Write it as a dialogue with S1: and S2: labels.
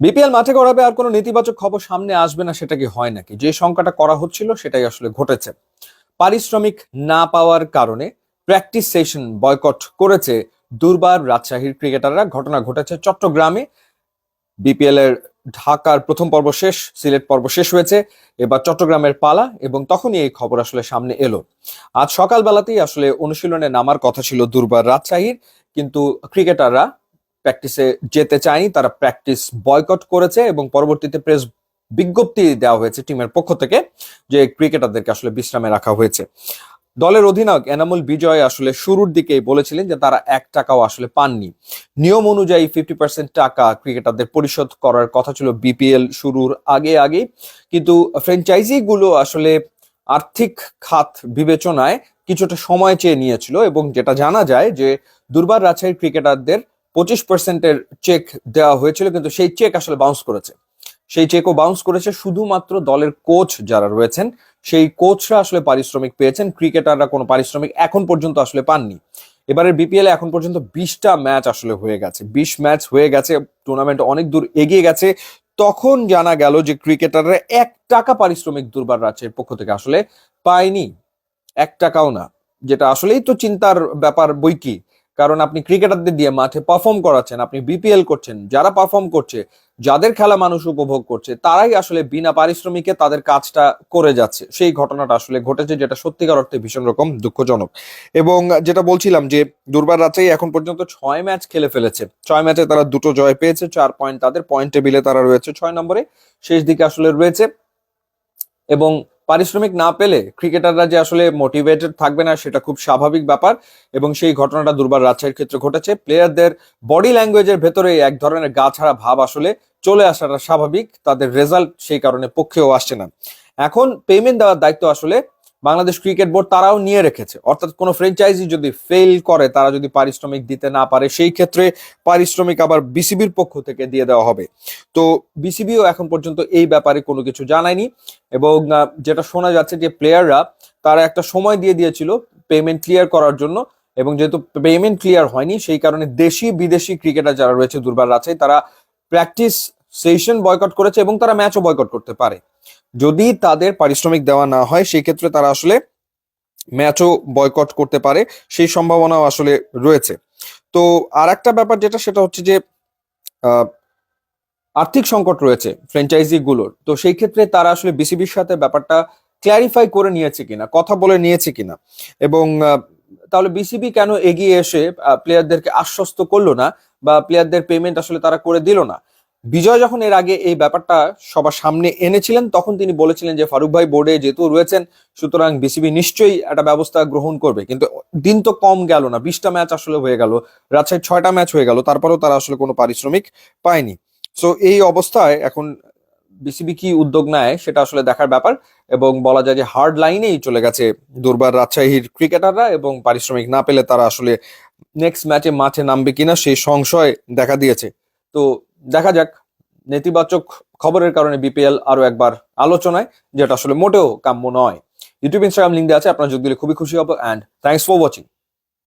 S1: BPL মাঠে গড়াবে আর কোনো নেতিবাচক খবর সামনে আসবে না, সেটা কি হয় নাকি? যে সংখ্যাটা করা হচ্ছিল, সেটাই আসলে ঘটেছে। পারিশ্রমিক না পাওয়ার কারণে প্র্যাকটিস সেশন বয়কট করেছে দুর্বার রাজশাহীর ক্রিকেটাররা। ঘটনা ঘটেছে চট্টগ্রামে। বিপিএল এর ঢাকার প্রথম পর্ব শেষ, সিলেট পর্ব শেষ হয়েছে, এবার চট্টগ্রামের পালা এবং তখনই এই খবর আসলে সামনে এলো। আজ সকালবেলাতেই আসলে অনুশীলনে নামার কথা ছিল দুর্বার রাজশাহীর, কিন্তু ক্রিকেটাররা প্র্যাকটিসে যেতে চায়নি, তারা প্র্যাকটিস বয়কট করেছে এবং পরবর্তীতে প্রেস বিজ্ঞপ্তি দেওয়া হয়েছে টিমের পক্ষ থেকে যে ক্রিকেটারদেরকে আসলে বিশ্রামে রাখা হয়েছে। দলের অধিনায়ক এনামুল বিজয় আসলে শুরুর দিকেই বলেছিলেন যে তারা এক টাকাও আসলে পাননি। নিয়ম অনুযায়ী ফিফটি পার্সেন্ট টাকা ক্রিকেটারদের পরিশোধ করার কথা ছিল বিপিএল শুরুর আগে আগে কিন্তু ফ্র্যাঞ্চাইজি গুলো আসলে আর্থিক খাত বিবেচনায় কিছুটা সময় চেয়ে নিয়েছিল এবং যেটা জানা যায় যে দুর্বার রাজশাহীর ক্রিকেটারদের পঁচিশ পার্সেন্টের চেক দেওয়া হয়েছিল, কিন্তু সেই চেক আসলে বাউন্স করেছে। সেই চেকও বাউন্স করেছে শুধুমাত্র দলের কোচ যারা রয়েছেন। সেই কোচরা আসলে পারিশ্রমিক পেয়েছেন ক্রিকেটাররা কোনো পারিশ্রমিক এখন পর্যন্ত আসলে পাননি। এবারের বিপিএল এখন পর্যন্ত বিশটা ম্যাচ আসলে হয়ে গেছে। বিশ ম্যাচ হয়ে গেছে টুর্নামেন্ট অনেক দূর এগিয়ে গেছে। তখন জানা গেল যে ক্রিকেটাররা এক টাকা পারিশ্রমিক দুর্বার রাজ্যের পক্ষ থেকে আসলে পায়নি। এক টাকাও না। যেটা আসলেই তো চিন্তার ব্যাপার বই কি? কারণ আপনি ক্রিকেটারদের দিয়ে মাঠে পারফর্ম করাচ্ছেন, আপনি বিপিএল করছেন, যারা পারফর্ম করছে, যাদের খেলা মানুষ উপভোগ করছে, তারাই আসলে বিনা পারিশ্রমিকে তাদের কাজটা করে যাচ্ছে। সেই ঘটনাটা আসলে ঘটেছে যেটা সত্যিকার অর্থে ভীষণ রকম দুঃখজনক। এবং যেটা বলছিলাম যে, দুর্বার রাতেই এখন পর্যন্ত ছয় ম্যাচ খেলে ফেলেছে। ছয় ম্যাচে তারা দুটো জয় পেয়েছে, চার পয়েন্ট তাদের পয়েন্ট টেবিলে তারা রয়েছে ছয় নম্বরে। শেষ দিকে আসলে রয়েছে। এবং পারিশ্রমিক না পেলে ক্রিকেটাররা যে আসলে মোটিভেটেড থাকবে না, সেটা খুব স্বাভাবিক ব্যাপার এবং সেই ঘটনাটা দুর্বার রাজশাহীর ক্ষেত্রে ঘটেছে। প্লেয়ারদের বডি ল্যাঙ্গুয়েজের ভেতরে এক ধরনের গা ছাড়া ভাব আসলে চলে আসাটা স্বাভাবিক, তাদের রেজাল্ট সেই কারণে পক্ষেও আসছে না। এখন পেমেন্ট দেওয়ার দায়িত্ব আসলে বাংলাদেশ ক্রিকেট বোর্ড তারাও নিয়ে রেখেছে। অর্থাৎ কোনো ফ্র্যাঞ্চাইজি যদি ফেল করে, তারা যদি পারিশ্রমিক দিতে না পারে, সেই ক্ষেত্রে পারিশ্রমিক আবার বিসিবির পক্ষ থেকে দিয়ে দেওয়া হবে। তো বিসিবিও এখন পর্যন্ত এই ব্যাপারে কোনো কিছু জানায়নি এবং যেটা শোনা যাচ্ছে যে প্লেয়াররা তারা একটা সময় দিয়ে দিয়েছিল পেমেন্ট ক্লিয়ার করার জন্য এবং যেহেতু পেমেন্ট ক্লিয়ার হয়নি, সেই কারণে দেশি বিদেশি ক্রিকেটার যারা রয়েছে দুর্বার রাজশাহী, তারা প্র্যাকটিস সেশন বয়কট করেছে এবং তারা ম্যাচও বয়কট করতে পারে। যদি তাদের পারিশ্রমিক দেওয়া না হয় সেই ক্ষেত্রে তারা আসলে ম্যাচও বয়কট করতে পারে, সেই সম্ভাবনাও আসলে রয়েছে। তো আর একটা ব্যাপার যেটা, সেটা হচ্ছে যে আর্থিক সংকট রয়েছে ফ্র্যাঞ্চাইজি গুলোর তো সেই ক্ষেত্রে তারা আসলে বিসিবির সাথে ব্যাপারটা ক্ল্যারিফাই করে নিয়েছে কিনা, কথা বলে নিয়েছে কিনা এবং তাহলে বিসিবি কেন এগিয়ে এসে প্লেয়ারদেরকে আশ্বস্ত করল না বা প্লেয়ারদের পেমেন্ট আসলে তারা করে দিল না? বিজয় যখন এর আগে এই ব্যাপারটা সবার সামনে এনেছিলেন, তখন তিনি বলেছিলেন যে ফারুক ভাই বোর্ডে যেহেতু রয়েছেন, সুতরাং বিসিবি নিশ্চয়ই একটা ব্যবস্থা গ্রহণ করবে। কিন্তু দিন তো কম গেল না, বিশটা ম্যাচ আসলে হয়ে গেল, রাজশাহীর ছয়টা ম্যাচ হয়ে গেল, তারপরেও তারা আসলে কোনো পারিশ্রমিক পায়নি। সো এই অবস্থায় এখন বিসিবি কি উদ্যোগ নেয় সেটা আসলে দেখার ব্যাপার এবং বলা যায় যে হার্ড লাইনেই চলে গেছে দুর্বার রাজশাহীর ক্রিকেটাররা এবং পারিশ্রমিক না পেলে তারা আসলে নেক্সট ম্যাচে মাঠে নামবে কিনা সেই সংশয় দেখা দিয়েছে। তো দেখা যাক। নেতিবাচক খবরের কারণে বিপিএল আরও একবার আলোচনায়, যেটা আসলে মোটেও কাম্য নয়। ইউটিউব ইনস্টাগ্রাম লিঙ্ক দেওয়া আছে, আপনার যোগ দিলে খুবই খুশি হব অ্যান্ড থ্যাংকস ফর ওয়াচিং